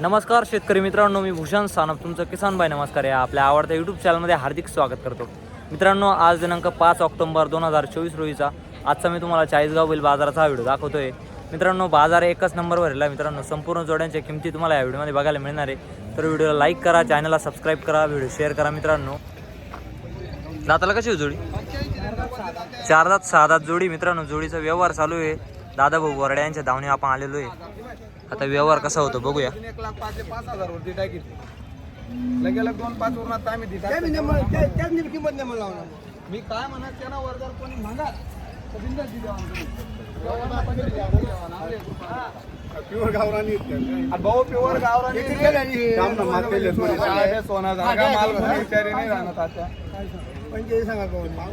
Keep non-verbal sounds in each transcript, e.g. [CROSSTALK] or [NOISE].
नमस्कार शेतकरी मित्रांनो मी भूषण सानप. तुमचं किसान भाई नमस्कार. या आपल्या आवडत्या यूट्यूब चॅनलमध्ये हार्दिक स्वागत करतो. मित्रांनो आज दिनांक पाच ऑक्टोबर दोन हजार चोवीस रोजीचा आजचा मी तुम्हाला चाळीसगाव बैल बाजाराचा हा व्हिडिओ दाखवतोय. मित्रांनो बाजार एकच नंबरवर भरला मित्रांनो संपूर्ण जोड्यांच्या किमती तुम्हाला या व्हिडिओमध्ये बघायला मिळणार आहे. तर व्हिडिओला लाईक करा चॅनलला सबस्क्राईब करा व्हिडिओ शेअर करा मित्रांनो. दाताला कशी जोडी? चार दात सहा दात जोडी. मित्रांनो जोडीचा व्यवहार चालू आहे. दादा भाऊ वरड्यांच्या धावणे आपण आलेलो आहे. आता व्यवहार कसा होतो बघूया. तीन एक लाख पाच ते पाच हजार वरती टाकीत. लगे लग दोन पाच आम्ही दिता किंमत नाही मला लावणार. मी काय म्हणत त्यांना वर जर कोणी तर दिली आम्हाला. व्यवहारला पण दिली आम्हाला जेवण. आम्हाला एक रुपया. प्युअर गावरानी आणि भाऊ प्युअर गावरानी ना म्हणे. सोना माल भरला, विचारी नाही राहणार आता. पंचेचाळीस सांगा कोण मग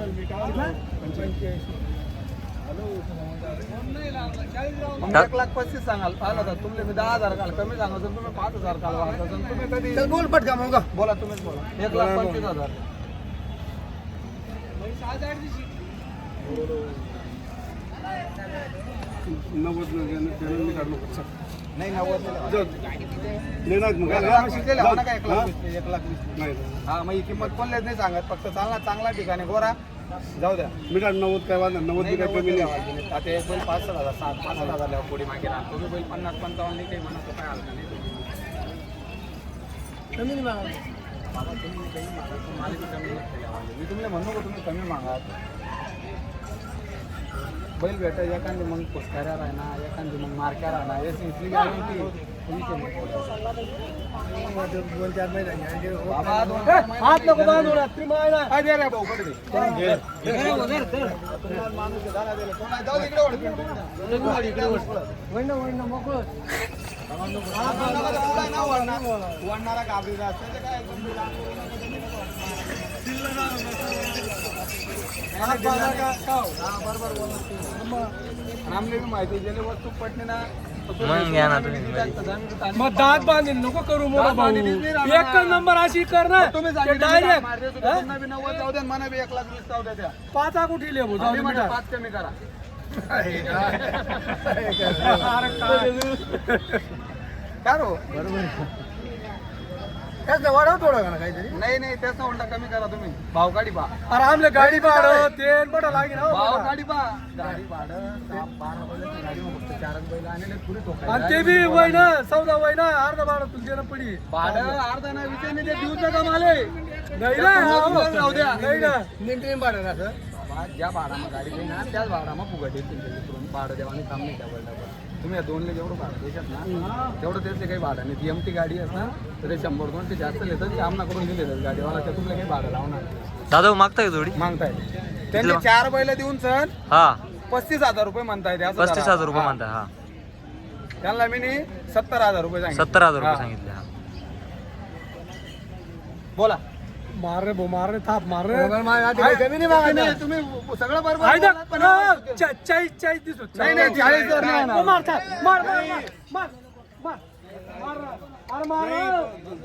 एक लाख पस्तीस सांगाल पाहिलं तर तुमले मी दहा हजार काल कमी सांगा तर तुम्ही पाच हजार काल वाढता तर तुम्ही कधी चल बोल पटका मग. बोला तुम्हीच बोला. एक लाख पंचवीस हजार. नव्वद नाही नव्वद देणार मग आम्ही शिकलेले आहो ना एक लाख हा? वीस एक लाख वीस हा मग ही किंमत कोणल्याच नाही सांगत फक्त चांगला चांगला ठिकाणी गोरा जाऊ द्या. मीटर नव्वद काय वाजणार? नव्वद बी काय नव्वद कमी नाही. आता एक बैल पाच सात हजार सात पाच सात हजार पुढे मागे राहतो तुम्ही बैल पन्नास पंचावन्न नाही काही म्हणत काय हलका नाही कमी नाही तुम्ही मागा. तुम्हाला बी कमी. मी तुम्हाला म्हणू का तुम्ही कमी मागा. बैल भेटा एखादी मग पुष्काऱ्या राहणार एखादी मग मारक्या राहणार. याची इथली गॅरंटी दोन चार महिने हात नको बांधू रात्री मायला काय दे रे भाऊ वडणारा बरोबर माहिती गेले वस्तू पटणे ना. मग घ्या ना तुम्ही. मग दात बांधील नको करू मोठा दात भाऊ. बांधील राहणार. एक नंबर अशी कर ना. तुम्ही डायरेक्ट. पाच आग उठिले भाऊ जाऊ दे बेटा. पाच कमी करा. [LAUGHS] काय? रो त्याचं वाढव थोडं का ना काहीतरी. नाही नाही त्याचा उलटा कमी करा तुम्ही. भाव गाडी पा अरे आमले गाडी भाडं तेल बडा लागेल हो भाव बेटा. गाडी पा गाडी भाडं सहा- बारा बैलाची गाडी मग फक्त चारच बैल आणले पुरी ठोकायला. आणि ते बी वय ना चौदा वय ना अर्धा भाडं तुला देणं पडी. भाडं अर्धा नाही विषय नाही ते देऊचं का माले? नाही ना तुम्हाला जाऊ द्या. नाही ना. मेंटेन भाडं असं. बाबा, ज्या भाडाમાં गाडी ना त्याच भाडाમાં फुगट येतील. भाडं देवाने काम नाही त्या बैलावर. तुम्ही या दोनले जेवढं भाडं देशात ना तेवढं त्याचे काही भाडं नाही. ती एमटी गाडी असणार तर ते शंभर दोन ते जास्त घेतात ते आमनाकडून दिले जातात गाडीवाला त्या तुमला काही भाडं लावणार दादा मागताय जोडी? मागताय. त्यांचे चार बैल देऊन सर हा. पस्तीस हजार रुपये म्हणताय पस्तीस. हजार रुपये हा. म्हणताय हा. त्यांना मी नी सत्तर हजार रुपये सत्तर हजार रुपये हा. सांगितले हा. बोला. मार रे भाऊ मार. रे थाप मार रे तुम्ही तुम्ही सगळं बरोबर ना? बोललात, पण हा, चा- चाळीस चाळीस दिसतो. नाही, नाही, चाळीस हजार नाही होणार. मार थाप. मार मार मार मार. मार मार अरे मार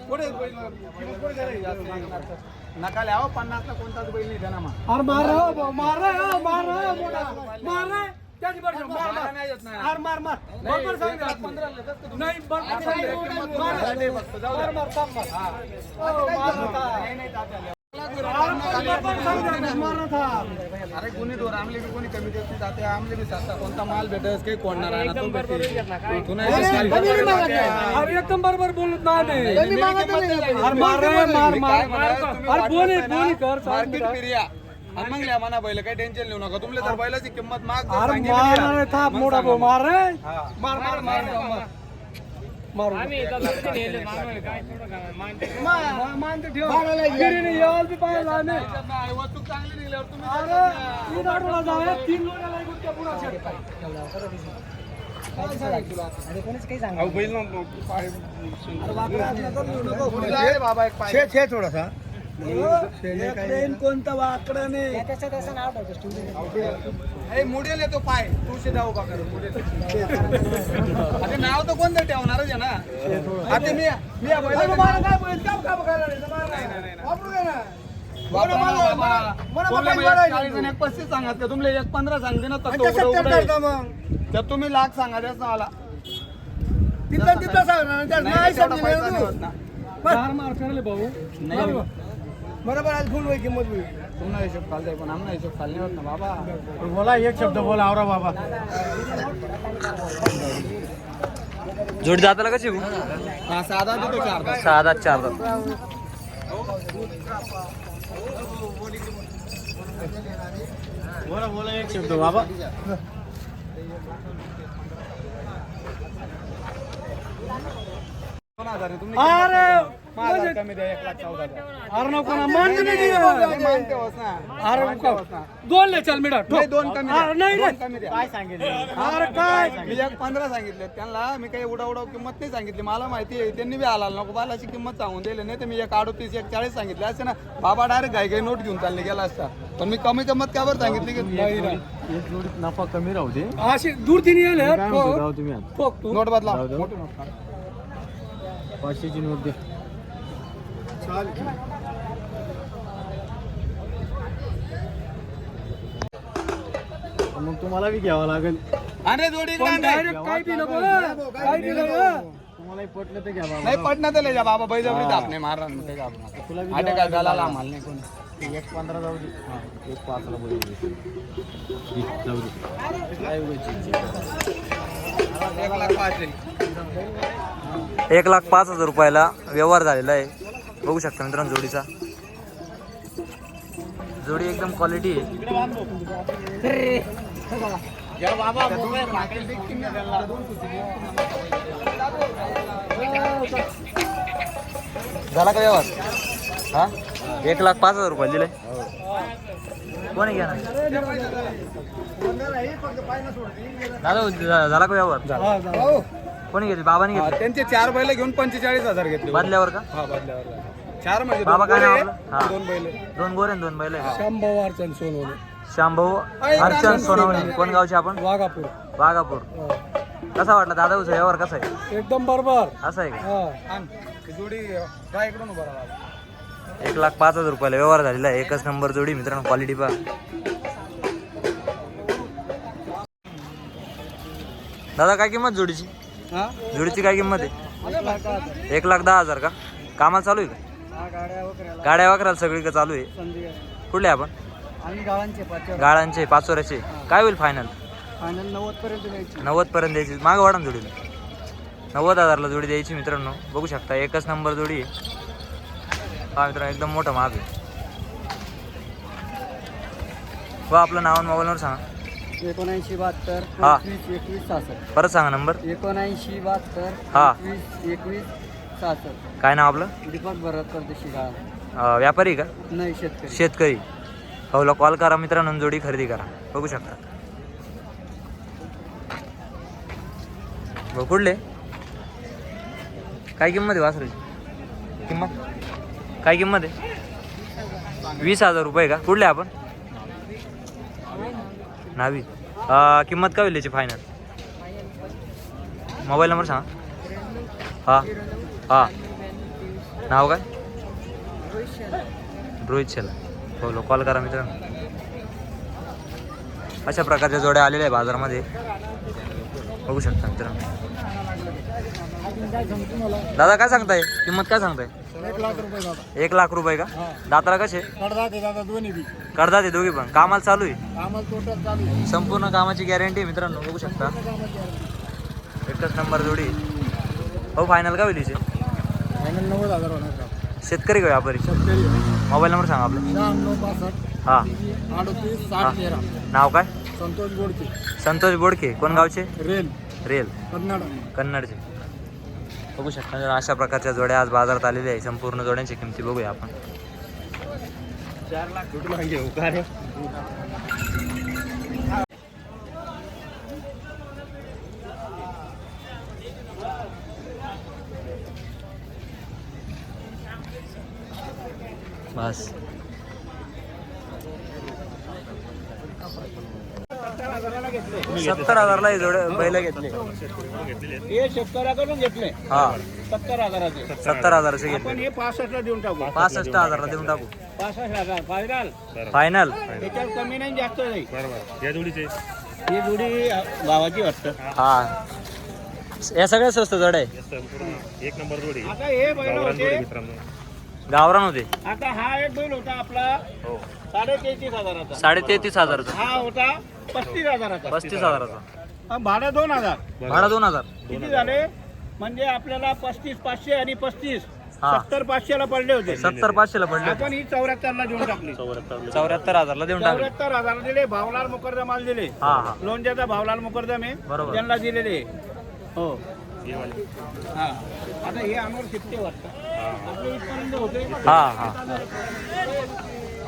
पुढे बैल पुढे गेले, जास्त मागणार तर. नका लिहावं पन्नास ला कोणताच बैल नाही त्यांना मग अरे मार रे, मार रे, मार रे, मोठा. मार. रे त्याची बरोबर मार मला मार नाही येत नाही. अरे मार मार नाही, बरोबर सांग एक लाख पंधरा लेखच का तुम्ही? नाही बरोबर सांग किंमत मार तुम्हाला फक्त जाऊ द्या. मार मार थाप मार हो, मार रे, थाप. नाही, नाही, तात्या, लिहा. अरे बरोबर सांग ना, मार रे, थाप. अरे कोणी दोन आमले बी कोणी कमी देत नाही जाते आमले बी साता कोणता माल भेटस काही कोणणार आहे ना तो भेटेल. तू नाही देत नाही. अरे एकदम बरोबर बोलत नाही नाही, नाही. नाही, मी किंमत नाही सांगितली. अरे मार रे, मार मी मार काय म्हणा, तुम्ही अरे वाटलं बोनी नाही ना, बोनी कर सांग मार्केट बेटा. फिर्या आणि मग लिहा म्हणा बैल काही टेन्शन घेऊ नका. तुमले तर बैलाची किंमत माग जर अरे सांगितली मार ना, रे थाप मग मोठा सांगा भाऊ मग. मार रे. हा. मार मार मार मार मारू. मानते. ठेव. गिरीने याल बी पाहिजे लहान आहे. त्याच्यात नाही, वस्तू चांगली निघल्यावर तुम्ही अरे तीन आठवडा जाऊया तीन लोक लागून त्या पुन्हा शेत पुढे जा रे बाबा एक पाय. छे थोडासा कोणता वाकडा नाही. ए, मुडेल येतो पाय. तुळशी जाऊ का आता नाव तर कोणतं ठेवणारच आहे ना? आता मी मी मग एक पस्तीस सांगत का? तुमले एक पंधरा सांगते ना तर आहे. तर तुम्ही लाख सांगा द्याच मला तिथं तिथं सांगणार नाही भाऊ. बरोबर. आज फुल होई किंमत होई पुन्हा हिशोब खालतोय पण आमना हिशोब खाल नाही होत ना बाबा बोला एक शब्द बोला आवरा बाबा जोडी दाताला कशी भाऊ? हा साधा देतो चार. सहा दात चार दात बोला बोला एक शब्द बाबा अरे पाच हजार कमी द्या एक लाख चौदा द्या. अरे नको ना मान नाही नाही, दिलं. मानते होस ना. अरे मानते नको. होस ना. दोन ले चल मिडा नाही, दोन कमी द्या. अरे नाही दोन कमी द्या. अरे काय मी एक पंधरा सांगितले त्यांना मी काही उडा उडाव किंमत नाही सांगितली मला माहिती आहे त्यांनी बी आला नको बालाची किंमत सांगून दिली नाही तर मी एक अडोतीस एक चाळीस सांगितले असे ना बाबा डायरेक्ट घाई घाई नोट घेऊन चालले गेला असता पण मी कमी किंमत का बरं सांगितली की नफा कमी राहू दे अशी दूर तिने येईल काय म्हणतो राव तुम्ही आता? ठोक तू नोट बदला जाऊ दे. मोठी नोट काढ. पाचशेची नोट दे मग तुम्हाला बी घ्यावं लागेल. अरे जोडी काय काय तुम्हालाही पटलं तर घ्या बाबा. नाही पटना दिले जा बाबा बैजवडी दाप नाही मारा ते का आपण. तुला आटे काय झाला आम्हाला नाही कोणी. एक पंधरा जाऊ दे. हा, एक पाचला बोलू जाऊ दे. लाख पाच. एक लाख पाच हजार रुपयाला व्यवहार झालेला आहे. बघू शकता मित्रांनो जोडीचा. जोडी एकदम क्वालिटी आहे. झाला का व्यवहार? हा? एक लाख पाच हजार रुपये दिले. कोणी घ्या दादा झाला का व्यवहार? हो. कोणी घेतली? बाबाने घेतली? त्यांचे चार बैल घेऊन पंचेचाळीस हजार घेतले. बदल्यावर का? हा बदल्यावर. चार म्हणजे बाबा दोन काय नाव आपलं? हा. दोन बैल. दोन गोरे आणि दोन बैल आहे. अर्चन सोनवणे. हरचंद राजन सोनवणे. कोण गावचे आपण? वाघापूर. वाघापूर. कसा वाटला दादा उसा व्यवहार कसा आहे? एकदम बरोबर. असा आहे का? हा. जोडी काय इकडून उभा राहा. एक लाख पाच हजार रुपयाला व्यवहार झालेला आहे. एकच नंबर जोडी मित्रांनो क्वालिटी पहा. दादा काय किंमत जोडीची? हा? जोडीची काय किंमत आहे? एक लाख दहा हजार का? कामाला चालू आहे का? गाड्या वगैरे सगळी का चालू आहे. कुठले आपण? गाळांचे पाचोऱ्याचे काय होईल फायनल फायनल नव्वद पर्यंत द्यायची. नव्वद पर्यंत द्यायची. मागं वाढा ना जोडीला. नव्वद हजारला जोडी द्यायची मित्रांनो. बघू शकता एकच नंबर जोडी आहे. हा मित्रांनो एकदम मोठा माग आहे. व आपलं नाव आणि मोबाईल नंबर सांगा. एकोणऐंशी बहात्तर हा. एकवीस सहासष्ट. परत सांगा नंबर. एकोणऐंशी बहात्तर हा. एकवीस सहासष्ट काय नाव आपलं? दीपक भरत परदेशी गाळा अं, व्यापारी का? नाही शेतकरी. शेतकरी. भाऊला कॉल करा मित्रांनो जोडी खरेदी करा. बघू शकता. भाऊ कुठले? काय किंमत आहे वासराची? किंमत? काय किंमत आहे? वीस हजार रुपये का? कुठले आपण? नावी. अं, किंमत काय होईल याची फायनल मोबाईल नंबर सांगा. हां. हां. नाव काय? रोहित शेला हो कॉल करा मित्रांनो. अशा प्रकारच्या जोड्या आलेल्या आहे बाजारामध्ये. बघू शकता मित्रांनो. दादा काय सांगताय? किंमत काय सांगताय? एक लाख रुपये दादा. एक लाख रुपये का? दाताला कसे? कडदा ते दादा दोन्ही बी. करतात ते दोघी पण. कामाला चालू आहे? आहे. संपूर्ण कामाची गॅरंटी मित्रांनो बघू शकता. एकच नंबर जोडी. हो फायनल का होईल? फायनल नव्वद हजार होणार का? शेतकरी का व्यापारी? शेतकरी मोबाईल नंबर सांगा आपला. शहाण्णव पासष्ट हां. अडतीस. साठ तेरा. नाव काय? संतोष गोडके. संतोष बोडके कोण गावचे? रेल. रेल. कन्नड. कन्नडचे. बघू शकता अशा प्रकारच्या जोड्या आज बाजारात आलेल्या आहे संपूर्ण जोड्यांची किमती बघूया आपण. बस. सत्तर हजारला हे जोड्या बैल घेतले. हे शेतकऱ्याकडून घेतले. हा. सत्तर हजाराचे. सत्तर हजाराचे पण घेतले हे पासष्टला देऊन टाकू. पासष्ट हजारला देऊन टाकू. पासष्ट हजार. फायनल फायनल त्याच्यात कमी नाही जास्त नाही. बरोबर. या जोडीचे? ही जुडी गावाची वाटतं. हा. या सगळ्या स्वस्त जोड्या आहे संपूर्ण एक नंबर जोडी. आता हे बैल जोडी होते. मित्रांनो. गावरान होते आता हा एक बैल होता आपला हो. साडे तेहतीस हजाराचा. साडे तेहतीस हजाराचा. हा होता पस्तीस हजाराचा. पस्तीस हजाराचा. आणि भाडं दोन हजार. भाडा दोन हजार. किती झाले? म्हणजे आपल्याला पस्तीस पाचशे आणि पस्तीस. हा. सत्तर पाचशेला पडले होते. सत्तर पाचशेला पडले होते. आपण ही चौऱ्याहत्तरला देऊन टाकली. चौऱ्याहत्तर चौऱ्याहत्तर हजारला देऊन टाकले. चौऱ्याहत्तर हजार दिले. भावलाल मुकरदम माल दिले. हा हा. लोणच्याचा भावलाल मुकरदम आहे बरोबर. त्यांना दिलेले. हो हे. हा. आता हे अंगावर शिकते वाटतं आपले इथपर्यंत होते हा हा.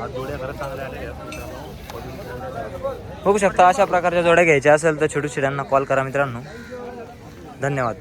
आज जोड्या खरंच चांगल्या आलेल्या आहेत मित्रांनो. बघू शकता अशा प्रकारच्या जोड्या घ्यायच्या असेल तर छोटू शेड्यांना कॉल करा मित्रांनो. धन्यवाद.